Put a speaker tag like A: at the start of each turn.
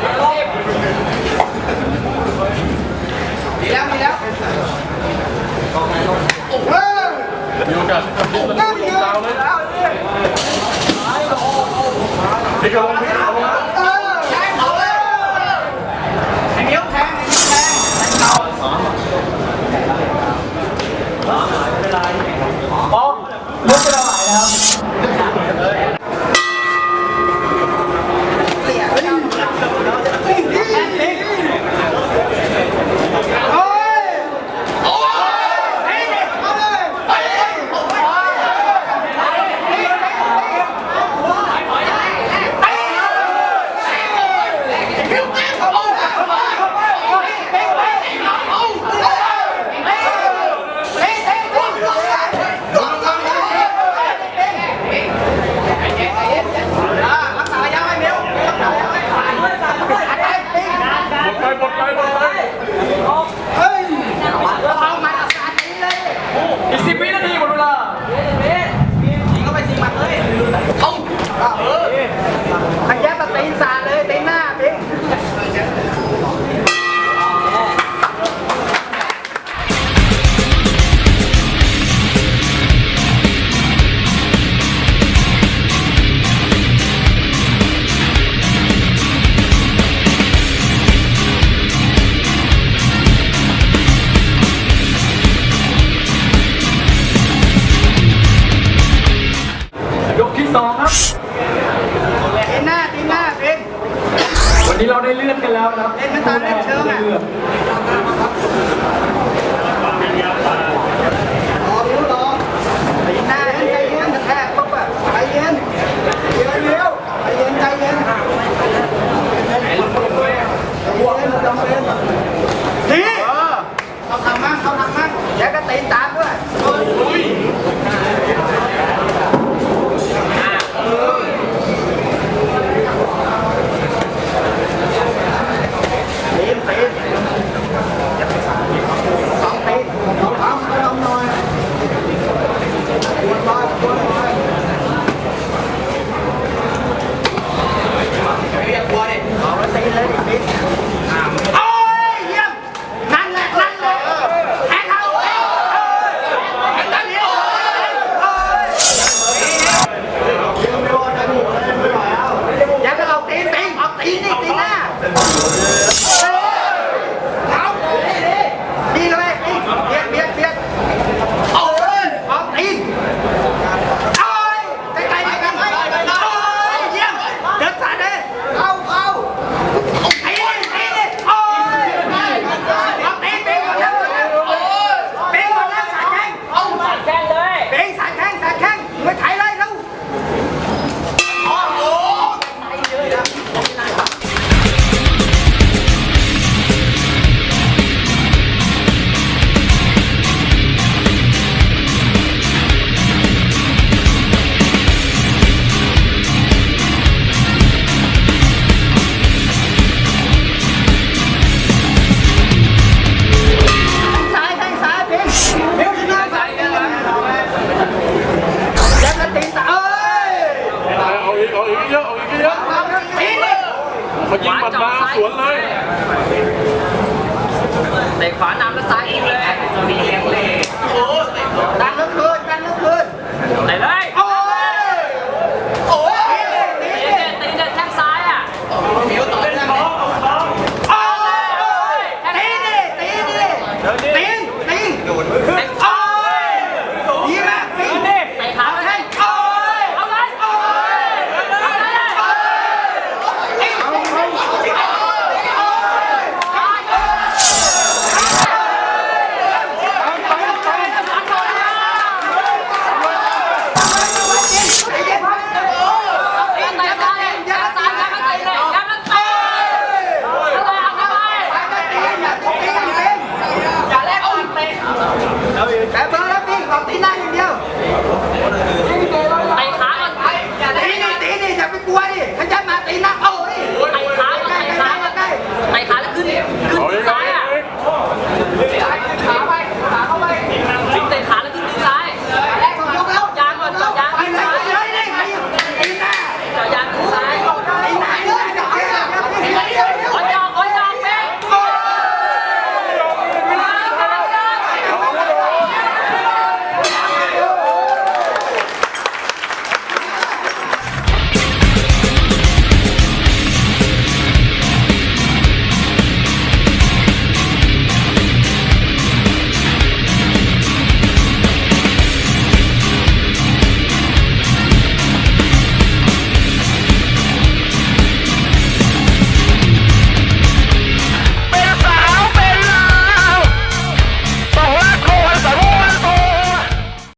A: ดีแล้วดีแล้ว
B: โอ้
A: โห
B: มี
A: โอกา
C: สทำ
A: ได้ต
C: อ
A: นนี้ดา
C: วเลยนี่กำลั
A: ง
C: พลิ
A: กกำลัง khách นี้เราได้เลื่อนกันแล้วครับเอ็นกันตาเลื่นเชิ
C: ง
A: อะ ได้ลื่
B: มายิงหมัดมาสวนเลย
C: เตะขวานำแล้วซ้าย